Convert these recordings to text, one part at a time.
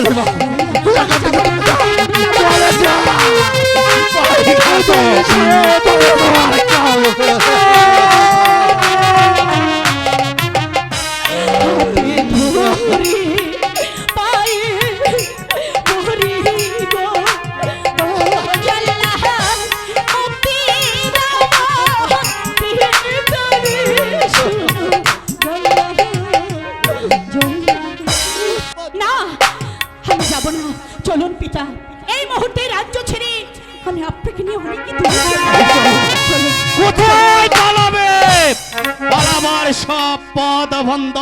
তাহলে কেন চলুন পিতা এই মুহূর্তে রাজ্য ছেড়ে আমি আপনাকে নিয়ে অনেক কোথায় পালাবে? পালাবার সব পদ বন্ধ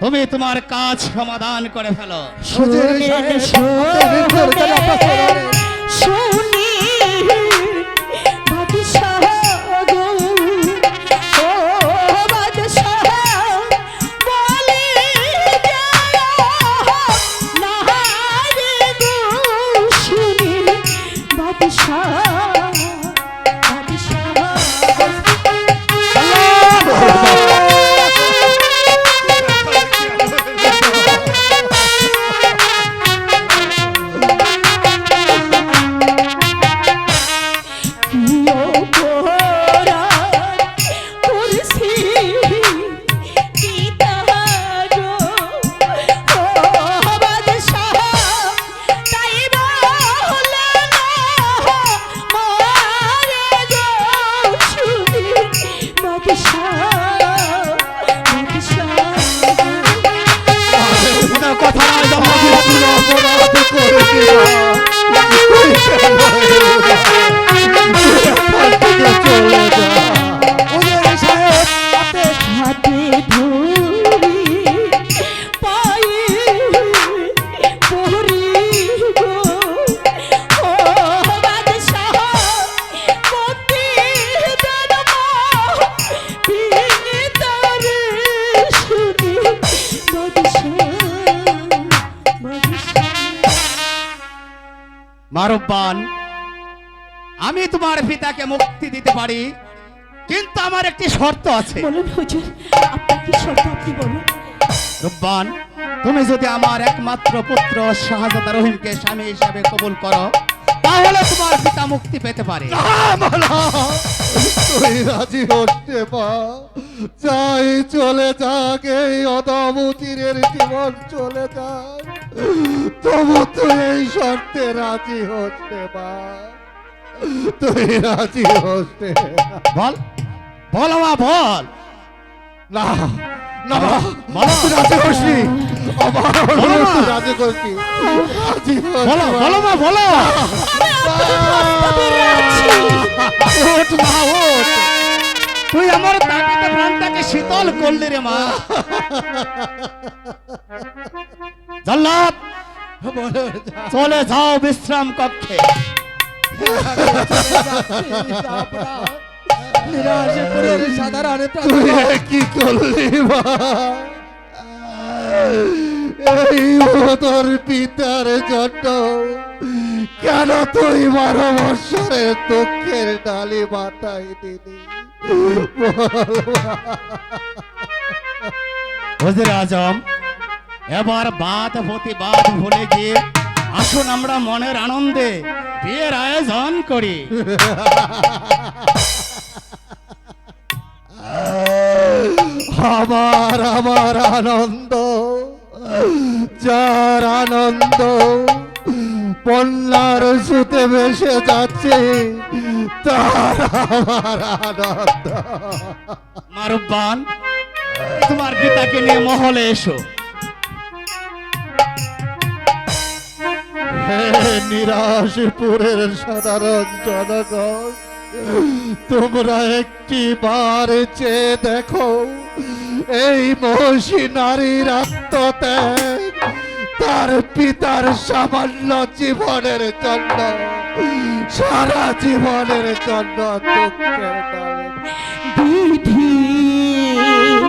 তুমি তোমার কাজ সমাধান করে ফেলো। অপরাধ করেছি মারব্বান আমি তোমার পিতাকে মুক্তি দিতে পারি কিন্তু আমার একটি শর্ত আছে। বলুন হুজুর আপনার কি শর্ত আপনি বলুন। রব্বান তুমি যদি আমার একমাত্র পুত্র শাহজাদা রহিমকে স্বামী হিসাবে কবুল করো তাহলে তোমার পিতা মুক্তি পেতে পারে। তুই রাজি হতে পা চাই চলে যাক এই অদমতিরের জীবন চলে যাক। তবু তুই এই শর্তে রাজি হতে পা। তুই রাজি হতে বল বল আমা বল। না না। তুই রাজি হসনি আমার বলো তুই রাজি করছি রাজি বলো হসনি বলো মা বলো। ওঠ মা ওঠ তুই আমার তাপিত প্রাণটাকে শীতল করলি রে মা। জল্লাদ! চলে যাও বিশ্রাম কক্ষে। কি করলি এই তোর পিতার জন্য কেন তুই বারো বৎসরের দুঃখের ডালি মাথায় দিলি। হুজুর আজম এবার বাদ প্রতিবাদ ভুলে গিয়ে আসুন আমরা মনের আনন্দে বিয়ের আয়োজন করি। আমার আমার আনন্দ যার আনন্দ বন্যার সুতে ভেসে যাচ্ছে তার আমার আনন্দ। মারুব্বান তোমার পিতাকে নিয়ে মহলে এসো। নিরাশপুরের সাধারণ জনগণ, তোমরা একটি বার চেয়ে দেখো, এই মহিষী নারীর আত্মত্যাগ তার পিতার সামান্য জীবনের জন্য, সারা জীবনের জন্য